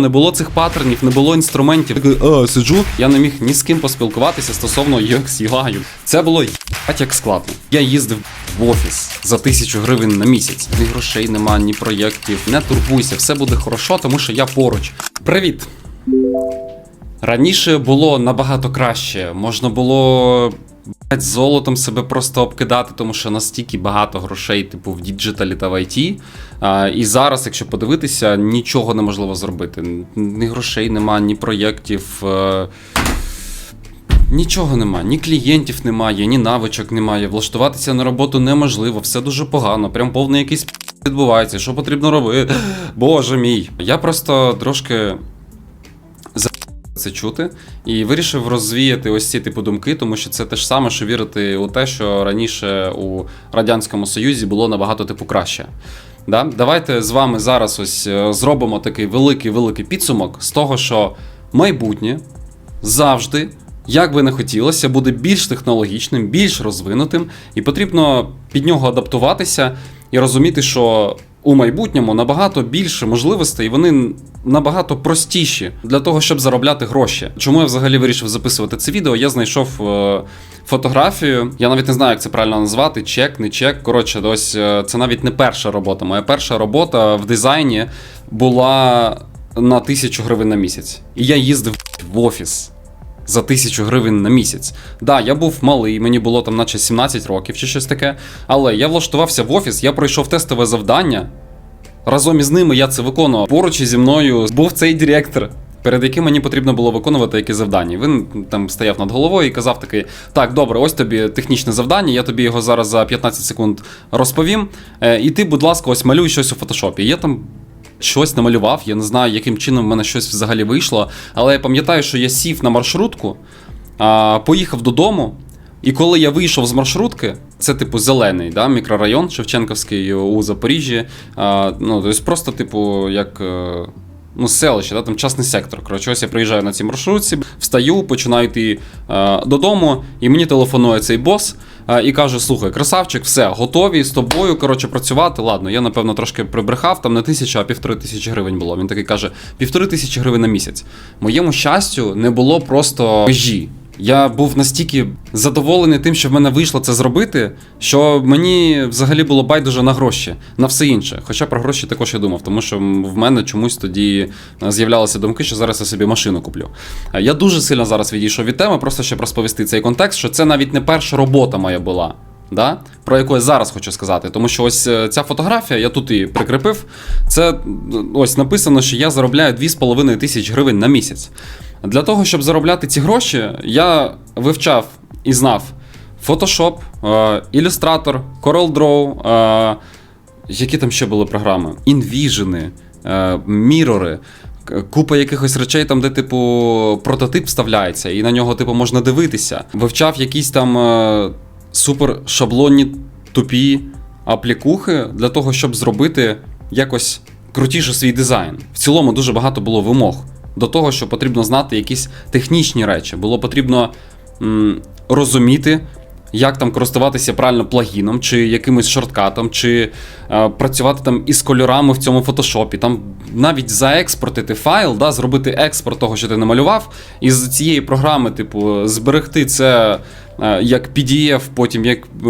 Не було цих паттернів, не було інструментів. Такий, а, сиджу, я не міг ні з ким поспілкуватися стосовно UX UI. Це було єбать як складно. Я їздив в офіс за тисячу гривень на місяць. Ні грошей нема, ні проєктів. Не турбуйся, все буде хорошо, тому що я поруч. Привіт! Раніше було набагато краще. Можна було золотом себе просто обкидати, тому що настільки багато грошей, типу, в діджиталі та в IT. І зараз, якщо подивитися, нічого неможливо зробити. Ні грошей нема, ні проєктів. е, Нічого нема, ні клієнтів немає, ні навичок немає. Влаштуватися на роботу неможливо, все дуже погано, прям повний якийсь відбувається. Що потрібно робити? Боже мій. Я просто трошки це чути, і вирішив розвіяти ось ці типу думки, тому що це те ж саме, що вірити у те, що раніше у Радянському Союзі було набагато типу краще. Да? Давайте з вами зараз ось е, зробимо такий великий-великий підсумок з того, що майбутнє завжди, як би не хотілося, буде більш технологічним, більш розвинутим, і потрібно під нього адаптуватися і розуміти, що у майбутньому набагато більше можливостей, і вони набагато простіші для того, щоб заробляти гроші. Чому я взагалі вирішив записувати це відео? Я знайшов е, фотографію. Я навіть не знаю, як це правильно назвати. Чек, не чек. Коротше, ось е, це навіть не перша робота. Моя перша робота в дизайні була на тисячу гривень на місяць. І я їздив в офіс. За тисячу гривень на місяць. Да, я був малий, мені було там наче 17 років чи щось таке. Але я влаштувався в офіс, я пройшов тестове завдання. Разом із ними я це виконував. Поруч зі мною був цей директор, перед яким мені потрібно було виконувати якісь завдання. Він там стояв над головою і казав такий: Так, добре, ось тобі технічне завдання, я тобі його зараз за 15 секунд розповім. Е, і ти, будь ласка, ось малюй щось у фотошопі. Я там. Щось намалював, я не знаю, яким чином в мене щось взагалі вийшло. Але я пам'ятаю, що я сів на маршрутку, поїхав додому, і коли я вийшов з маршрутки, це типу зелений да, мікрорайон Шевченківський у Запоріжжі. А, ну, тобто просто, типу, як. Ну, селище, да, там частний сектор. Коротше, ось я приїжджаю на цій маршрутці, встаю, починаю йти е, додому, і мені телефонує цей бос е, і каже: слухай, красавчик, все, готові з тобою коротше, працювати. Ладно, я напевно трошки прибрехав, там не тисяча, а півтори тисячі гривень було. Він такий каже: півтори тисячі гривень на місяць. Моєму щастю, не було просто межі. Я був настільки задоволений тим, що в мене вийшло це зробити, що мені взагалі було байдуже на гроші, на все інше. Хоча про гроші також я думав, тому що в мене чомусь тоді е, з'являлися думки, що зараз я собі машину куплю. Е, Я дуже сильно зараз відійшов від теми, просто щоб розповісти цей контекст, що це навіть не перша робота моя була. Да? Про яку я зараз хочу сказати. Тому що ось е, ця фотографія, я тут і прикріпив. Це е, ось написано, що я заробляю 2,5 тисяч гривень на місяць. Для того, щоб заробляти ці гроші, я вивчав і знав Photoshop, е, Illustrator, CorelDRAW, які там ще були програми? InVision, Mirror, купа якихось речей, там, де, типу, прототип вставляється, і на нього, типу, можна дивитися. Вивчав якісь там супер шаблонні тупі аплікухи для того, щоб зробити якось крутіше свій дизайн. В цілому дуже багато було вимог до того, що потрібно знати якісь технічні речі. Було потрібно м, розуміти, як там користуватися правильно плагіном, чи якимось шорткатом, чи е, працювати там із кольорами в цьому фотошопі. Там навіть заекспортити файл, да, зробити експорт того, що ти намалював, і з цієї програми, типу, зберегти це як PDF, потім як е,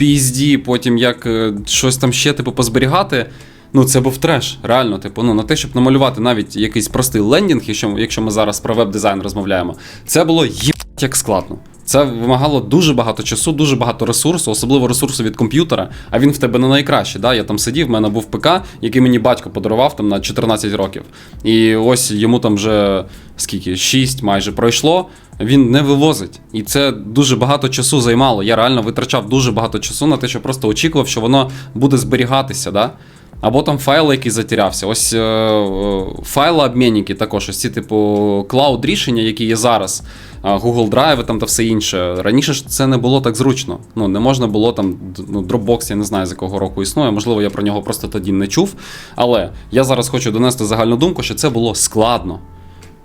PSD, потім як е, щось там ще, типу, позберігати. Ну, це був треш, реально. Типу, ну на те, щоб намалювати навіть якийсь простий лендінг, якщо, якщо ми зараз про веб-дизайн розмовляємо, це було їбать як складно. Це вимагало дуже багато часу, дуже багато ресурсу, особливо ресурсу від комп'ютера, а він в тебе не найкращий. Да? Я там сидів, в мене був ПК, який мені батько подарував там на 14 років. І ось йому там вже скільки, 6 майже пройшло. Він не вивозить. І це дуже багато часу займало. Я реально витрачав дуже багато часу на те, що просто очікував, що воно буде зберігатися. Да? Або там файл, який затерявся. Ось е, е, файлообмінники також, ось ці типу клауд рішення, які є зараз, Google Drive там та все інше. Раніше ж це не було так зручно. Ну не можна було там ну, Dropbox, я не знаю з якого року існує. Можливо, я про нього просто тоді не чув. Але я зараз хочу донести загальну думку, що це було складно.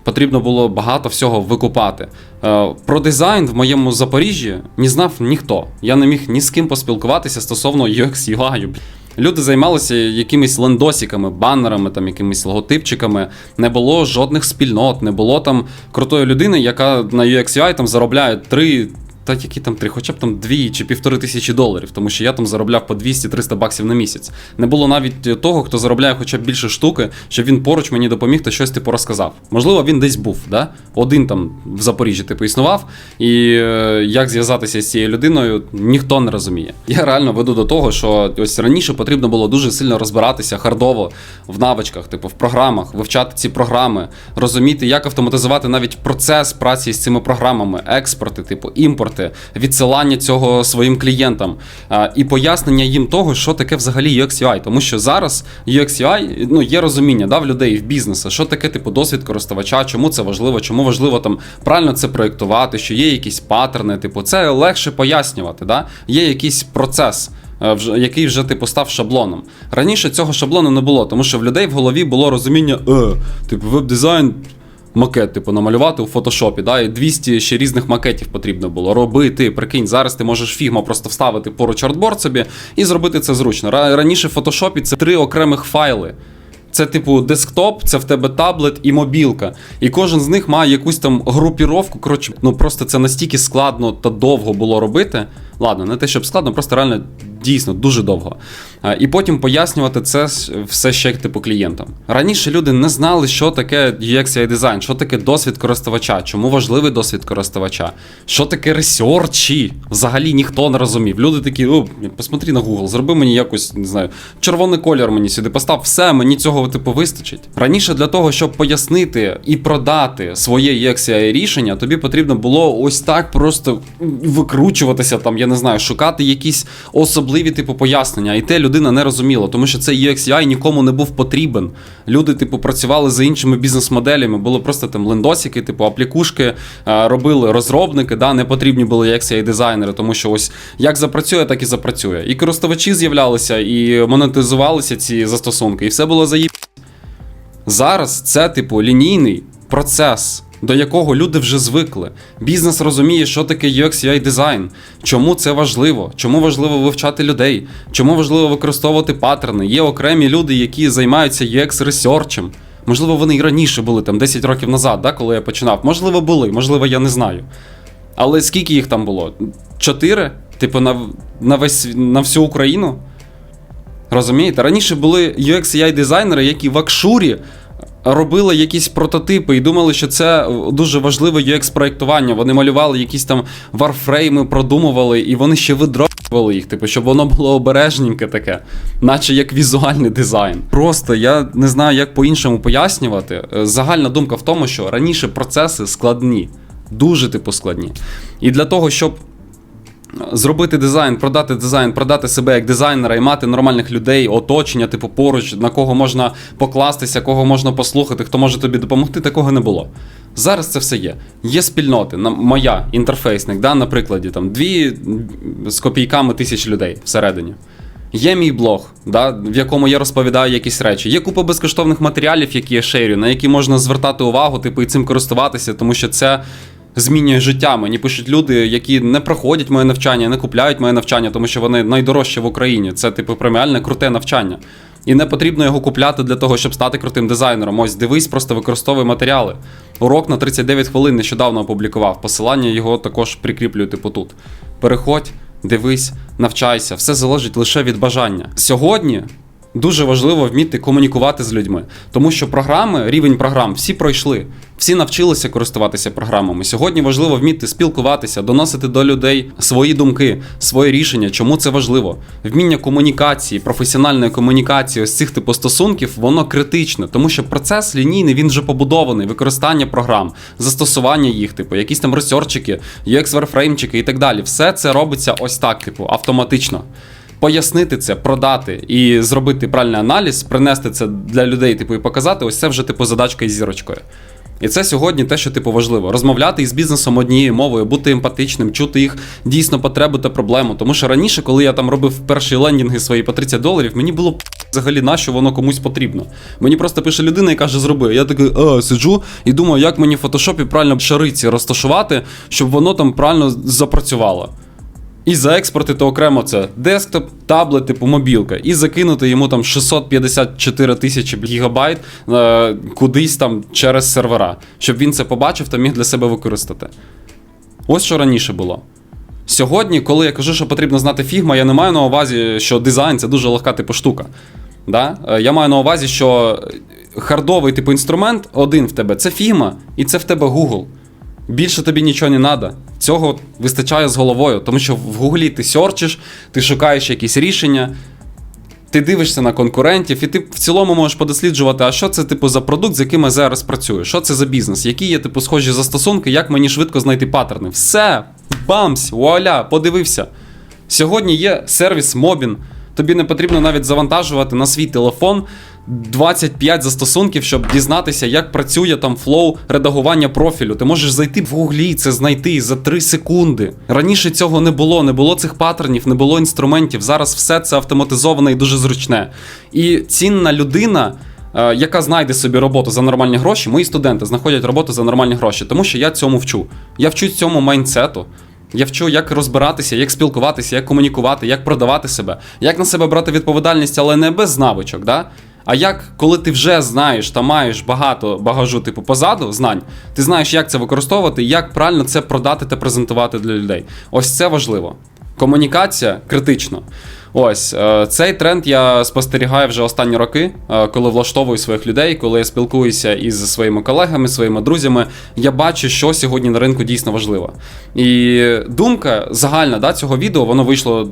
Потрібно було багато всього викупати. Е, Про дизайн в моєму Запоріжжі не знав ніхто. Я не міг ні з ким поспілкуватися стосовно UX UI. Люди займалися якимись лендосиками, банерами, там якимись логотипчиками. Не було жодних спільнот, не було там крутої людини, яка на UX UI там заробляє 3 та які там три, хоча б там дві чи півтори тисячі доларів, тому що я там заробляв по 200-300 баксів на місяць. Не було навіть того, хто заробляє хоча б більше штуки, щоб він поруч мені допоміг та щось типу розказав. Можливо, він десь був, да? один там в Запоріжжі типу існував, і е, як зв'язатися з цією людиною, ніхто не розуміє. Я реально веду до того, що ось раніше потрібно було дуже сильно розбиратися хардово в навичках, типу в програмах, вивчати ці програми, розуміти, як автоматизувати навіть процес праці з цими програмами, експорти, типу імпорти, відсилання цього своїм клієнтам і пояснення їм того, що таке взагалі UX UI. Тому що зараз UX UI, ну є розуміння да, в людей в бізнесу, що таке типу досвід користувача, чому це важливо, чому важливо там правильно це проєктувати, що є якісь паттерни, типу, це легше пояснювати. Да? Є якийсь процес. е, Який вже типу став шаблоном. Раніше цього шаблону не було, тому що в людей в голові було розуміння, е, типу, веб-дизайн макет, типу, намалювати у фотошопі, да, і 200 ще різних макетів потрібно було робити. Прикинь, зараз ти можеш фігма просто вставити поруч артборд собі і зробити це зручно. Раніше в фотошопі це три окремих файли. Це, типу, десктоп, це в тебе таблет і мобілка. І кожен з них має якусь там групіровку. Коротше, ну просто це настільки складно та довго було робити. Ладно, не те, щоб складно, просто реально дійсно дуже довго. І потім пояснювати це все ще типу клієнтам. Раніше люди не знали, що таке UX UI дизайн, що таке досвід користувача, чому важливий досвід користувача, що таке ресерчі. Взагалі ніхто не розумів. Люди такі, о, посмотри на Google, зроби мені якось, не знаю, червоний колір мені сюди постав, все, мені цього типу вистачить. Раніше для того, щоб пояснити і продати своє UX UI рішення, тобі потрібно було ось так просто викручуватися, там, я не знаю, шукати якісь особливі типу пояснення. І те людина не розуміла, тому що цей UX UI нікому не був потрібен. Люди, типу, працювали за іншими бізнес-моделями, було просто там лендосики, типу аплікушки, е, робили розробники, да, не потрібні були UX UI дизайнери, тому що ось як запрацює, так і запрацює. І користувачі з'являлися, і монетизувалися ці застосунки, і все було заїб. Зараз це, типу, лінійний процес, до якого люди вже звикли. Бізнес розуміє, що таке UX UI дизайн, чому це важливо, чому важливо вивчати людей, чому важливо використовувати паттерни. Є окремі люди, які займаються UX ресерчем. Можливо, вони і раніше були там 10 років назад, да, коли я починав. Можливо, були, можливо, я не знаю. Але скільки їх там було? Чотири? Типу, на, на, весь, на всю Україну? Розумієте? Раніше були UX UI дизайнери, які в Акшурі робили якісь прототипи і думали, що це дуже важливе UX проєктування. Вони малювали якісь там варфрейми, продумували, і вони ще видробували їх, типу, щоб воно було обережненьке таке, наче як візуальний дизайн. Просто я не знаю, як по-іншому пояснювати. Е, Загальна думка в тому, що раніше процеси складні, дуже типу складні. І для того, щоб зробити дизайн, продати дизайн, продати себе як дизайнера і мати нормальних людей, оточення, типу поруч, на кого можна покластися, кого можна послухати, хто може тобі допомогти, такого не було. Зараз це все є. Є спільноти, моя інтерфейсник, да, на прикладі, там дві з копійками тисяч людей всередині. Є мій блог, да, в якому я розповідаю якісь речі. Є купа безкоштовних матеріалів, які я шерю, на які можна звертати увагу, типу, і цим користуватися, тому що це змінює життя. Мені пишуть люди, які не проходять моє навчання, не купляють моє навчання, тому що вони найдорожчі в Україні. Це типу преміальне круте навчання. І не потрібно його купляти для того, щоб стати крутим дизайнером. Ось дивись, просто використовуй матеріали. Урок на 39 хвилин нещодавно опублікував. Посилання його також прикріплюю, типу тут. Переходь, дивись, навчайся. Все залежить лише від бажання. Сьогодні дуже важливо вміти комунікувати з людьми, тому що програми, рівень програм, всі пройшли, всі навчилися користуватися програмами. Сьогодні важливо вміти спілкуватися, доносити до людей свої думки, свої рішення. Чому це важливо? Вміння комунікації, професіональної комунікації, ось цих типу стосунків, воно критичне, тому що процес лінійний він вже побудований, використання програм, застосування їх, типу, якісь там ресерчики, UX варфреймчики і так далі. Все це робиться ось так, типу, автоматично пояснити це, продати і зробити правильний аналіз, принести це для людей, типу, і показати, ось це вже типу задачка із зірочкою. І це сьогодні те, що типу важливо. Розмовляти із бізнесом однією мовою, бути емпатичним, чути їх дійсно потребу та проблему. Тому що раніше, коли я там робив перші лендінги свої по 30 доларів, мені було взагалі на що воно комусь потрібно. Мені просто пише людина і каже, зроби. Я такий а, сиджу і думаю, як мені в фотошопі правильно шариці розташувати, щоб воно там правильно запрацювало. І заекспортити окремо це десктоп, таблет, типу мобілка, і закинути йому там 654 тисячі гігабайт е, кудись там через сервера, щоб він це побачив та міг для себе використати. Ось що раніше було. Сьогодні, коли я кажу, що потрібно знати фігма, я не маю на увазі, що дизайн це дуже легка типу штука. Да? Е, Я маю на увазі, що хардовий типу інструмент один в тебе це фігма, і це в тебе Google. Більше тобі нічого не треба. Цього вистачає з головою, тому що в Гуглі ти сьорчиш, ти шукаєш якісь рішення, ти дивишся на конкурентів, і ти в цілому можеш подосліджувати, а що це типу за продукт, з яким я зараз працюю, що це за бізнес, які є типу схожі застосунки, як мені швидко знайти паттерни. Все, бамс, вуаля, подивився. Сьогодні є сервіс Мобін. Тобі не потрібно навіть завантажувати на свій телефон 25 застосунків, щоб дізнатися, як працює там флоу редагування профілю. Ти можеш зайти в гуглі, це знайти за 3 секунди. Раніше цього не було, не було цих паттернів, не було інструментів. Зараз все це автоматизоване і дуже зручне. І цінна людина. е, Яка знайде собі роботу за нормальні гроші, мої студенти знаходять роботу за нормальні гроші, тому що я цьому вчу. Я вчу цьому майндсету. Я вчу, як розбиратися, як спілкуватися, як комунікувати, як продавати себе, як на себе брати відповідальність, але не без навичок, да? А як, коли ти вже знаєш та маєш багато багажу, типу, позаду знань, ти знаєш, як це використовувати, як правильно це продати та презентувати для людей. Ось це важливо. Комунікація критично. Ось е, цей тренд я спостерігаю вже останні роки, е, коли влаштовую своїх людей, коли я спілкуюся із своїми колегами, своїми друзями. Я бачу, що сьогодні на ринку дійсно важливо. І думка загальна да, цього відео, воно вийшло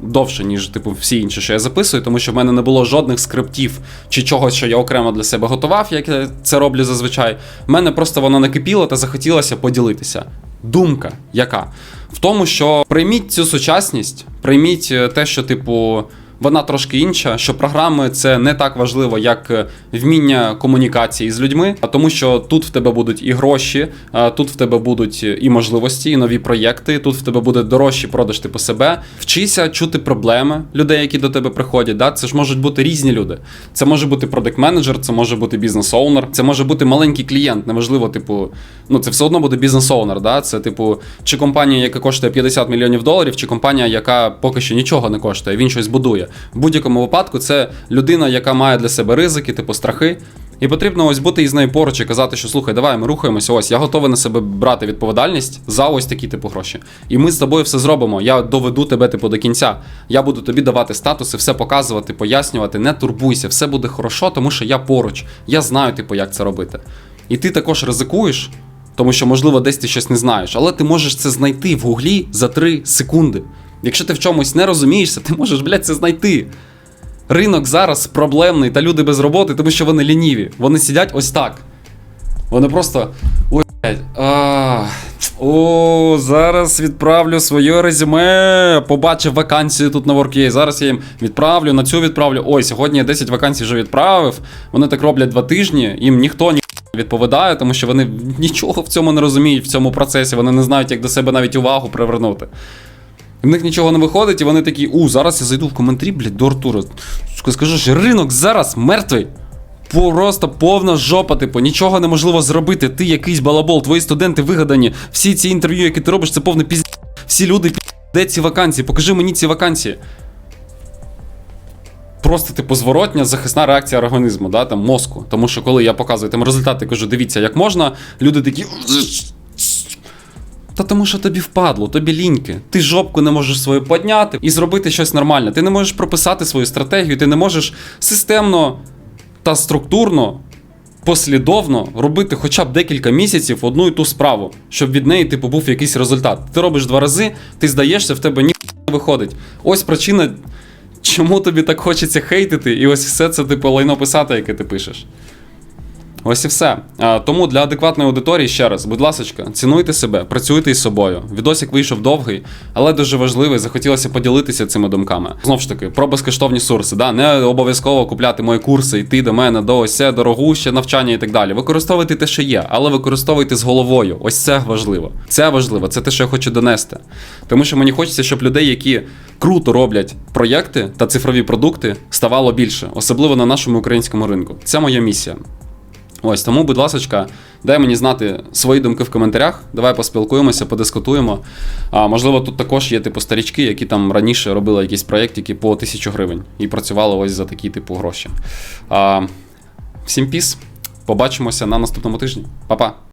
довше, ніж типу всі інші, що я записую, тому що в мене не було жодних скриптів чи чогось, що я окремо для себе готував, як я це роблю зазвичай. В мене просто воно накипіло та захотілося поділитися. Думка яка? В тому, що прийміть цю сучасність, прийміть е, те, що, типу, вона трошки інша, що програми це не так важливо, як е, вміння комунікації з людьми, а тому що тут в тебе будуть і гроші, тут в тебе будуть і можливості, і нові проєкти, тут в тебе буде дорожчий продаж типу себе. Вчися чути проблеми людей, які до тебе приходять. Да? Це ж можуть бути різні люди. Це може бути продакт-менеджер, це може бути бізнес-оунер, це може бути маленький клієнт. Неважливо, типу, ну це все одно буде бізнес-оунер. Да? Це, типу, чи компанія, яка коштує 50 мільйонів доларів, чи компанія, яка поки що нічого не коштує, він щось будує. В будь-якому випадку це людина, яка має для себе ризики, типу страхи. І потрібно ось бути із нею поруч і казати, що слухай, давай ми рухаємося. Ось я готовий на себе брати відповідальність за ось такі типу гроші. І ми з тобою все зробимо. Я доведу тебе типу до кінця. Я буду тобі давати статуси, все показувати, пояснювати. Не турбуйся, все буде хорошо, тому що я поруч. Я знаю, типу, як це робити. І ти також ризикуєш, тому що, можливо, десь ти щось не знаєш, але ти можеш це знайти в гуглі за 3 секунди. Якщо ти в чомусь не розумієшся, ти можеш, блядь, це знайти. Ринок зараз проблемний та люди без роботи, тому що вони лініві. Вони сидять ось так. Вони просто. Ой, блядь. А, о, зараз відправлю своє резюме. Побачив вакансію тут на WorkUA. Зараз я їм відправлю, на цю відправлю. Ой, сьогодні я 10 вакансій вже відправив. Вони так роблять два тижні, їм ніхто ні відповідає, тому що вони нічого в цьому не розуміють в цьому процесі. Вони не знають, як до себе навіть увагу привернути. В них нічого не виходить, і вони такі, у, зараз я зайду в коментарі, блядь, до Артура. Скажу, що ринок зараз мертвий. Просто повна жопа, типу, нічого неможливо зробити. Ти якийсь балабол, твої студенти вигадані. Всі ці інтерв'ю, які ти робиш, це повне піз... Всі люди піз... Де ці вакансії? Покажи мені ці вакансії. Просто, типу, зворотня захисна реакція організму, да, там, мозку. Тому що коли я показую там результати, кажу, дивіться, як можна, люди такі. Та тому що тобі впадло, тобі ліньки. Ти жопку не можеш свою подняти і зробити щось нормальне. Ти не можеш прописати свою стратегію, ти не можеш системно та структурно, послідовно робити хоча б декілька місяців одну і ту справу, щоб від неї типу був якийсь результат. Ти робиш два рази, ти здаєшся, в тебе ні не виходить. Ось причина, чому тобі так хочеться хейтити, і ось все це типу лайно писати, яке ти пишеш. Ось і все. Тому для адекватної аудиторії ще раз, будь ласка, цінуйте себе, працюйте із собою. Відосик вийшов довгий, але дуже важливий. Захотілося поділитися цими думками. Знову ж таки, про безкоштовні сурси. Да? Не обов'язково купляти мої курси, йти до мене до ось це дорогуще навчання і так далі. Використовуйте те, що є, але використовуйте з головою. Ось це важливо. Це важливо, це те, що я хочу донести. Тому що мені хочеться, щоб людей, які круто роблять проєкти та цифрові продукти, ставало більше, особливо на нашому українському ринку. Це моя місія. Ось тому, будь ласка, дай мені знати свої думки в коментарях. Давай поспілкуємося, подискутуємо. А можливо, тут також є типу старічки, які там раніше робили якісь проєктики по 1000 гривень і працювали ось за такі типу гроші. А, всім піс. Побачимося на наступному тижні. Па-па!